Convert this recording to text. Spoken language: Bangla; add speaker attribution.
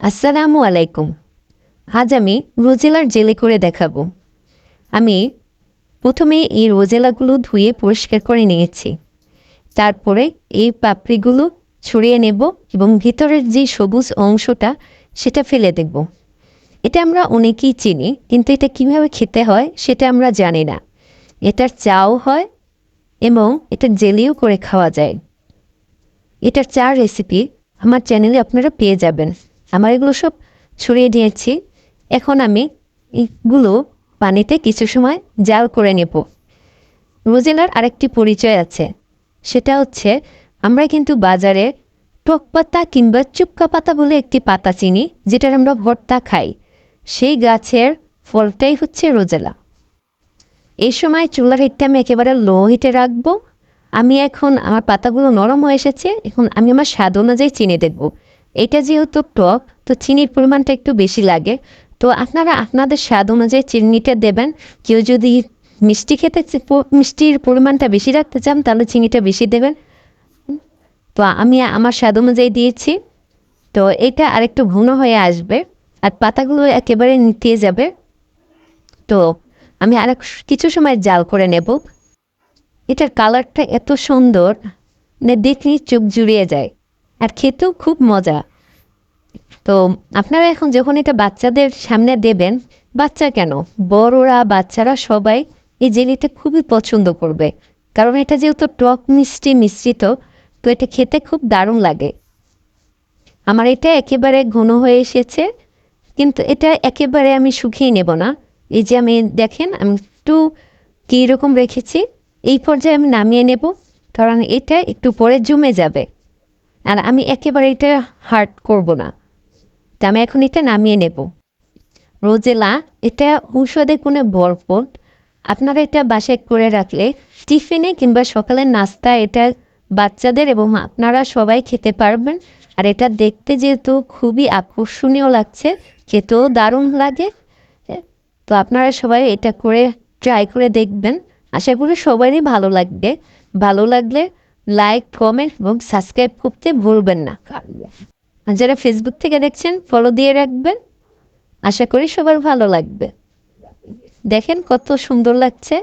Speaker 1: আসসালামু আলাইকুম। আজ আমি রোজেলার জেলে করে দেখাবো। আমি প্রথমে এই রোজেলাগুলো ধুয়ে পরিষ্কার করে নিয়েছি। তারপরে এই পাপড়িগুলো ছড়িয়ে নেব এবং ভিতরের যে সবুজ অংশটা, সেটা ফেলে দেব। এটা আমরা অনেকেই চিনি, কিন্তু এটা কীভাবে খেতে হয় সেটা আমরা জানি না। এটার চাও হয় এবং এটা জেলিও করে খাওয়া যায়। এটার চা রেসিপি আমার চ্যানেলে আপনারা পেয়ে যাবেন। আমার এগুলো সব ছড়িয়ে দিয়েছি। এখন আমি এগুলো পানিতে কিছু সময় জাল করে নেব। রোজেলার আরেকটি পরিচয় আছে। সেটা হচ্ছে, আমরা কিন্তু বাজারে টক পাতা কিংবা চুপকা পাতা বলে একটি পাতা চিনি, যেটার আমরা ভর্তা খাই। সেই গাছের ফলটাই হচ্ছে রোজেলা। এই সময় চুলার হিটটা আমি একেবারে লো হিটে রাখব। আমি এখন আমার পাতাগুলো নরম হয়ে এসেছে, এখন আমি আমার স্বাদ অনুযায়ী চিনি দেখব এটা যেহেতু টক, তো চিনির পরিমাণটা একটু বেশি লাগে। তো আপনারা আপনাদের স্বাদ অনুযায়ী চিনিটা দেবেন। কেউ যদি মিষ্টি খেতে মিষ্টির পরিমাণটা বেশি রাখতে চান, তাহলে চিনিটা বেশি দেবেন। তো আমি আমার স্বাদ অনুযায়ী দিয়েছি। তো এটা আরেকটু ঘন হয়ে আসবে আর পাতাগুলো একেবারে নিতে যাবে। তো আমি আর কিছু সময় জাল করে নেব। এটার কালারটা এত সুন্দর না দেখলেই চোখ জুড়িয়ে যায়। আর খেতেও খুব মজা। তো আপনারা এখন যখন এটা বাচ্চাদের সামনে দেবেন, বাচ্চা কেন? বড়রা, বাচ্চারা সবাই এই জেলিটা খুবই পছন্দ করবে। কারণ এটা যেহেতু টক মিষ্টি মিশ্রিত, তো এটা খেতে খুব দারুণ লাগে। আমার এটা একেবারে ঘন হয়ে এসেছে, কিন্তু এটা একেবারে আমি শুকিয়ে নেব না। এই যে আমি দেখেন, আমি একটু কীরকম রেখেছি, এই পর্যায়ে আমি নামিয়ে নেব, কারণ এটা একটু পরে জমে যাবে। আর আমি একেবারে এটা হার্ড করব না। তা আমি এখন এটা নামিয়ে নেব। রোজেলা, এটা ঔষধে কোনো ভরপুর আপনারা এটা বাসায় করে রাখলে টিফিনে কিংবা সকালের নাস্তা এটা বাচ্চাদের এবং আপনারা সবাই খেতে পারবেন। আর এটা দেখতে যেহেতু খুবই আকর্ষণীয় লাগছে, খেতেও দারুণ লাগে। তো আপনারা সবাই এটা করে ট্রাই করে দেখবেন। আশা করি সবারই ভালো লাগবে। ভালো লাগলে লাইক কমেন্ট এবং সাবস্ক্রাইব করতে ভুলবেন না। আর যারা ফেসবুক থেকে দেখছেন ফলো দিয়ে রাখবেন। আশা করি সবার ভালো লাগবে। দেখেন কত সুন্দর লাগছে।